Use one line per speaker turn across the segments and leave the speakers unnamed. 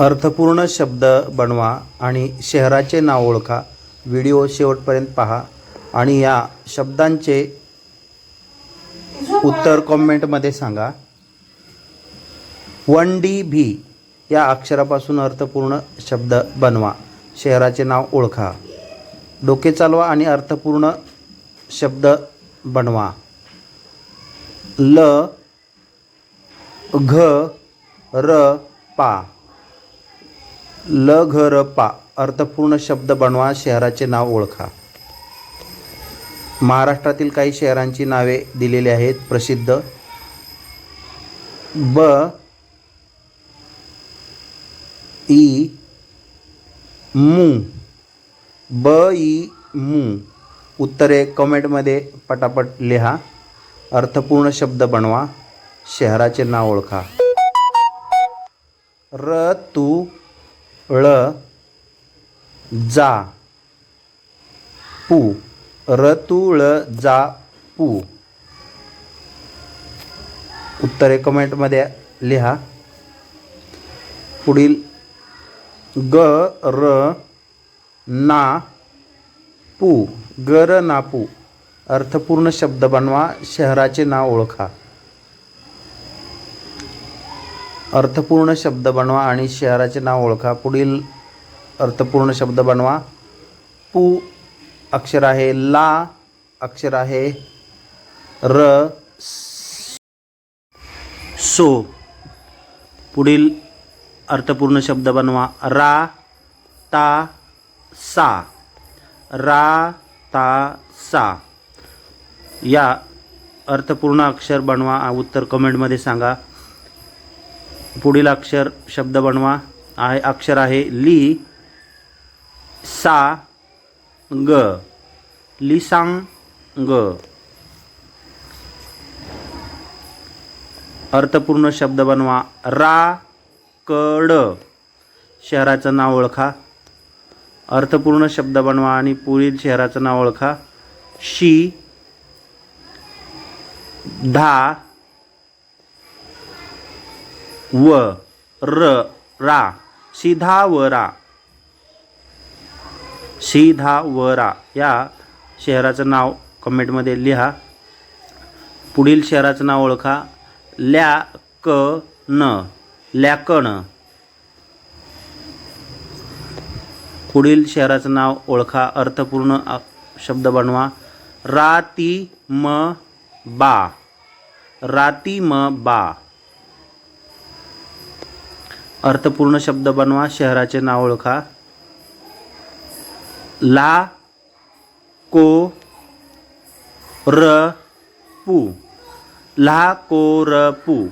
अर्थपूर्ण शब्द बनवा आणि शहराचे नाव ओळखा. व्हिडिओ शेवटपर्यंत पहा आणि या शब्दांचे उत्तर कॉमेंटमध्ये सांगा. वन डी भी या अक्षरापासून अर्थपूर्ण शब्द बनवा. शहराचे नाव ओळखा. डोके चालवा आणि अर्थपूर्ण शब्द बनवा. ल घ र पा. ल घ र पा अर्थपूर्ण शब्द बनवा शहराचे नाव ओळखा. महाराष्ट्रातील काही शहरांची नावे दिलेली आहेत प्रसिद्ध. ब ई मू ब ई मू. उत्तरे कमेंटमध्ये पटापट लिहा. अर्थपूर्ण शब्द बनवा शहराचे नाव ओळखा. र तू ळ जा पू रतुळ जा पू. उत्तरे कमेंटमध्ये लिहा. पुढील ग र ना पू. गर नापू अर्थपूर्ण शब्द बनवा. शहराचे नाव ओळखा. अर्थपूर्ण शब्द बनवा आणि शहराचे नाव ओळखा. पुढील अर्थपूर्ण शब्द बनवा. पू अक्षर आहे ला अक्षर आहे र सो. पुढील अर्थपूर्ण शब्द बनवा. रा ता सा. रा ता सा. या अर्थपूर्ण अक्षर बनवा. उत्तर कमेंटमध्ये सांगा. पुढील अक्षर शब्द बनवा. आहे अक्षर आहे ली सा ग. लिसांग ग. अर्थपूर्ण शब्द बनवा. रा कड. शहराचं नाव ओळखा. अर्थपूर्ण शब्द बनवा आणि पुढील शहराचं नाव ओळखा. शी धा. व र रा सिधावरा. सिधावरा. या शहराचं नाव कमेंटमध्ये लिहा. पुढील शहराचं नाव ओळखा. ल्या क न लॅकण पुढील शहराचं नाव ओळखा. अर्थपूर्ण अ- शब्द बनवा. राती म बा राती म बा अर्थपूर्ण शब्द बनवा शहराचे नाव ओळखा. ला को र पू. ला को र पू.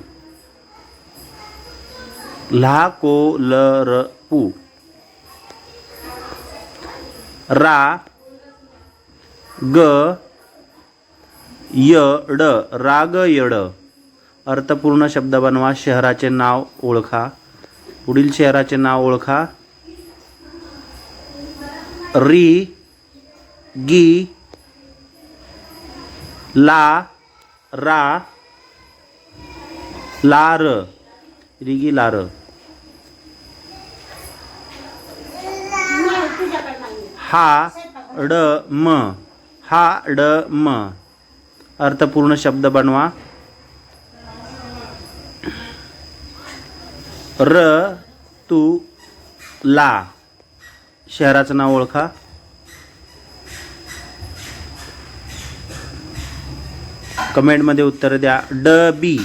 ला को ल र पू. रा ग य ड. राग यड अर्थपूर्ण शब्द बनवा शहराचे नाव ओळखा. पुढील शहराचे नाव ओळखा. री गी ला रा लार. रिगी लार. हा ड म. हा ड म. अर्थपूर्ण शब्द बनवा. र तू ला. शहराचं नाव ओळखा. कमेंटमध्ये उत्तर द्या. ड बी.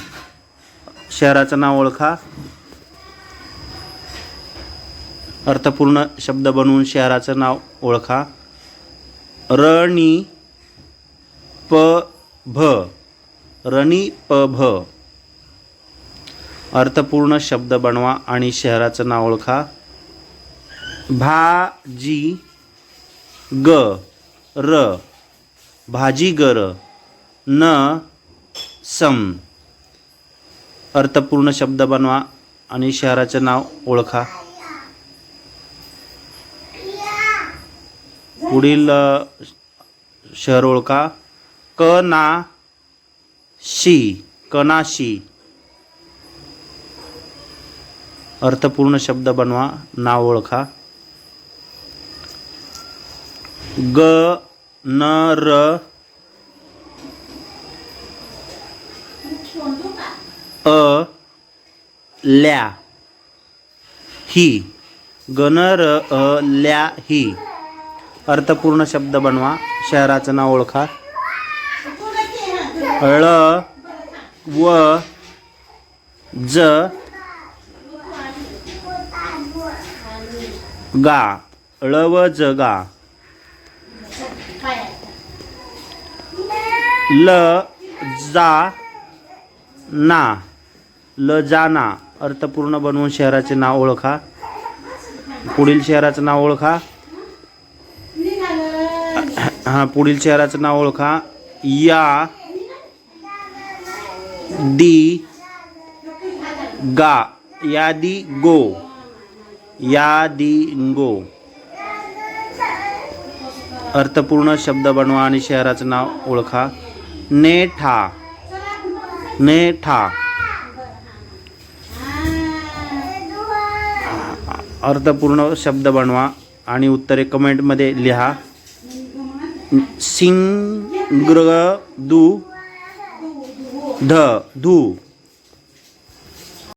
शहराचं नाव ओळखा. अर्थपूर्ण शब्द बनवून शहराचं नाव ओळखा. रणी प भ. रणी प भ. अर्थपूर्ण शब्द बनवा आणि शहराचं नाव ओळखा. भाजी ग र भाजी गर न सम. अर्थपूर्ण शब्द बनवा आणि शहराचं नाव ओळखा. पुढील शहर ओळखा. क ना शी. कनाशी अर्थपूर्ण शब्द बनवा नाव ओळखा. ग न र. अ ल्या. ही. गणर अ ल्या ही. अर्थपूर्ण शब्द बनवा शहराचं नाव ओळखा. ळ व ज गा ळ व ज गा. ल जा ना. ल जाना अर्थपूर्ण बनवून शहराचे नाव ओळखा. पुढील शहराचं नाव ओळखा. हा पुढील शहराचं नाव ओळखा. या. दी. गा. यादी गो. यादिंगो. अर्थपूर्ण शब्द बनवा आणि शहराचं नाव ओळखा. नेठा. नेठा. अर्थपूर्ण शब्द बनवा आणि उत्तरे कमेंटमध्ये लिहा. सिंग्र दू ध. धू